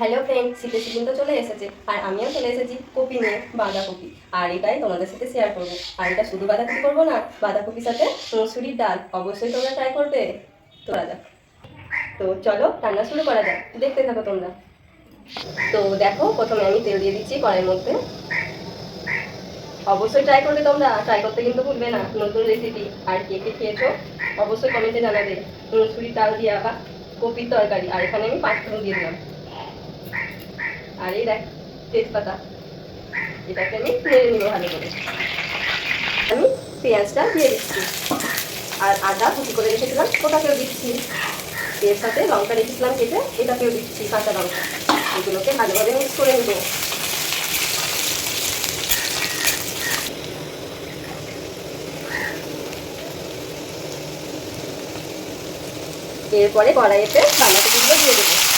Hello friend শীতে season তো চলে এসেছে। আর আমিও চলে এসেছি কপি নিয়ে বাঁধাকপি। আর এটাই তোমাদের সাথে শেয়ার করব। আর এটা শুধু বাঁধাকপি করব না, বাঁধাকপির সাথে মসুরির ডাল অবশ্যই তোমরা ট্রাই করবে। তো যাক তো চলো রান্না শুরু করা যাক। দেখতে থাকো তোমরা। তো দেখো, প্রথমে আমি তেল দিয়ে দিচ্ছি কড়াইয়ের মধ্যে। অবশ্যই ট্রাই করবে তোমরা। ট্রাই করতে কিন্তু ভুলবে না। নতুন রেসিপি আর কে কে খেয়েছো, অবশ্যই কমেন্টে জানাবে। মুসুরির ডাল দিয়ে আবার কপির তরকারি। আর এখানে আমি পাঁচ ফোড়ন দিয়ে দিলাম। আর দেখ, তেজপাতা। এটাকে আমি নেড়ে নিব ভালো করে। আমি পেঁয়াজটা দিয়ে দিচ্ছি। আর আদা কুচি করে রেখেছিলাম, ওটাকেও দিচ্ছি। এর সাথে লঙ্কা রেখেছিলাম কেটে, এটাকেও দিচ্ছি, কাঁচা লঙ্কা। এগুলোকে ভালোভাবে মিক্স করে নেব। এরপরে কড়াইতে বাঁধাকপিগুলো দিয়ে দেবো।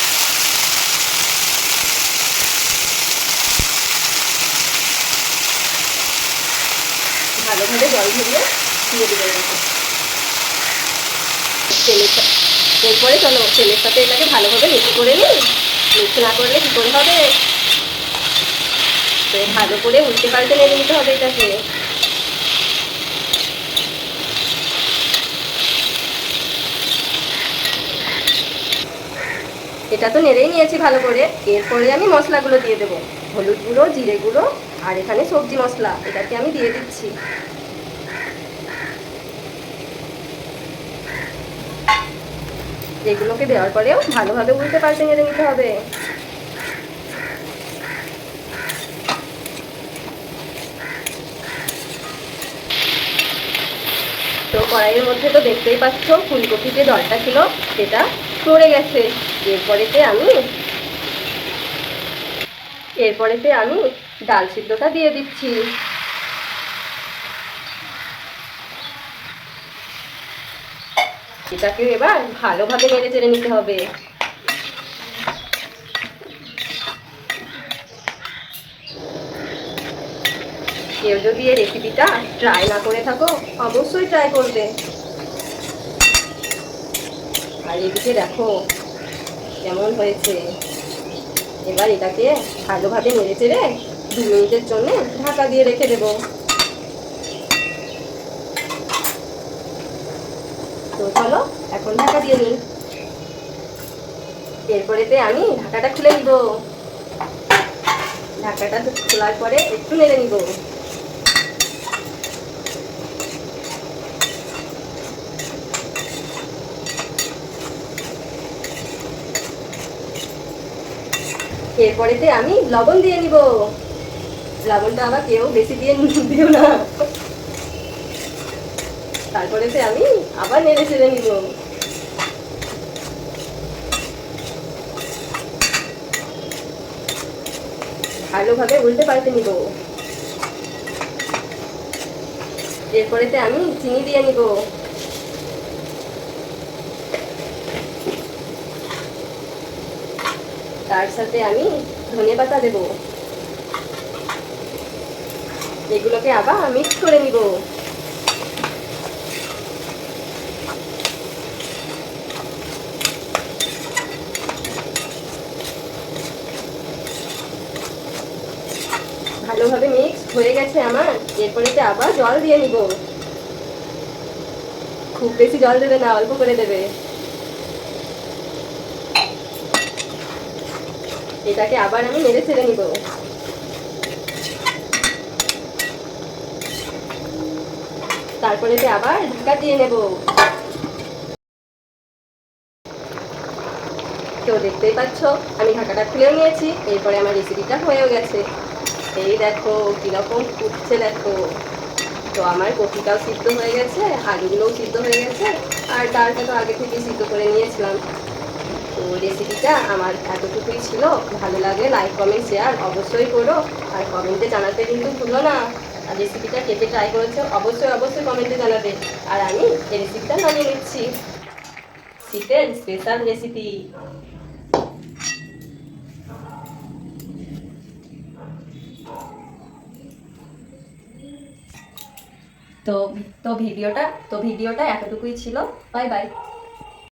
ভালোভাবে জল ধরিয়ে দিয়ে দেবে এরকম এরপরে চলো ছেলের সাথে এটাকে ভালোভাবে মিক্স করে নিই। মিক্স না করলে কী করে হবে? ভালো করে উল্টে পাল্টে নিয়ে নিতে হবে এটাকে এটা তো নেড়েই নিয়েছি ভালো করে। এরপরে আমি মশলাগুলো দিয়ে দেবো। হলুদ গুঁড়ো, জিরে গুঁড়ো, আর এখানে সবজি মশলা, এটাকে আমি দিয়ে দিচ্ছি। এগুলোকে দেওয়ার পরেও ভালোভাবে উল্টে পাল্টে নেড়ে নিতে হবে। তো কড়াইয়ের মধ্যে তো দেখতেই পাচ্ছ ফুলকপি যে দলটা ছিল, সেটা পড়ে গেছে। এরপরেতে আমি এরপরেতে আমি ডাল সিদ্ধটা দিয়ে দিচ্ছি। এটাকে এবার ভালোভাবে নেড়ে চেড়ে নিতে হবে। কেউ যদি এই রেসিপিটা ট্রাই না করে থাকো, অবশ্যই ট্রাই করবে। আর এদিকে দেখো কেমন হয়েছে? এবার এটাকে ভালোভাবে নেড়ে চেড়ে দু মিনিটের জন্য ঢাকা দিয়ে রেখে দেবো। তো চলো, এখন ঢাকা দিয়ে নিই। এরপরেতে আমি ঢাকাটা খুলে নিব। ঢাকাটা খোলার পরে একটু নেড়ে নিব। এরপরেতে আমি লবণ দিয়ে নিব। লবণটা আবার কেউ বেশি দিয়ে দিও না। তারপরেতে আমি আবার নেড়ে চেড়ে নিব। ভালোভাবে উল্টে পাল্টে নিব। এরপরেতে আমি চিনি দিয়ে নিব। তার সাথে আমি ধনে পাতা দেব। এগুলোকে আবার মিক্স করে নিব। ভালোভাবে মিক্স হয়ে গেছে আমার। এরপরেতে আবার জল দিয়ে নিব। খুব বেশি জল দেবে না, অল্প করে দেবে। এটাকে আবার আমি নেড়ে ছেড়ে নিব। তারপরেতে আবার ঢাকা দিয়ে নেব। তো দেখতেই পাচ্ছ, আমি ঢাকাটা খুলেও নিয়েছি, এরপরে আমার রেসিপিটা হয়েও গেছে। এই দেখো, কীরকম উঠছে দেখো। তো আমার কপিটাও সিদ্ধ হয়ে গেছে আলুগুলোও সিদ্ধ হয়ে গেছে, আর ডালটা তো আগে থেকেই সিদ্ধ করে নিয়েছিলাম। তো রেসিপিটা আমার এতটুকুই ছিল। ভালো লাগলে লাইক কমেন্ট শেয়ার অবশ্যই করো। আর কমেন্টে জানাতে কিন্তু ভুলো না। আর রেসিপিটা কেটে ট্রাই করেছ, অবশ্যই অবশ্যই কমেন্টে জানাবে। আর আমি এই রেসিপিটা বানিয়ে নিচ্ছি। শীতের স্পেশাল রেসিপি তো তো ভিডিওটা তো ভিডিওটা এতটুকুই ছিল। Bye bye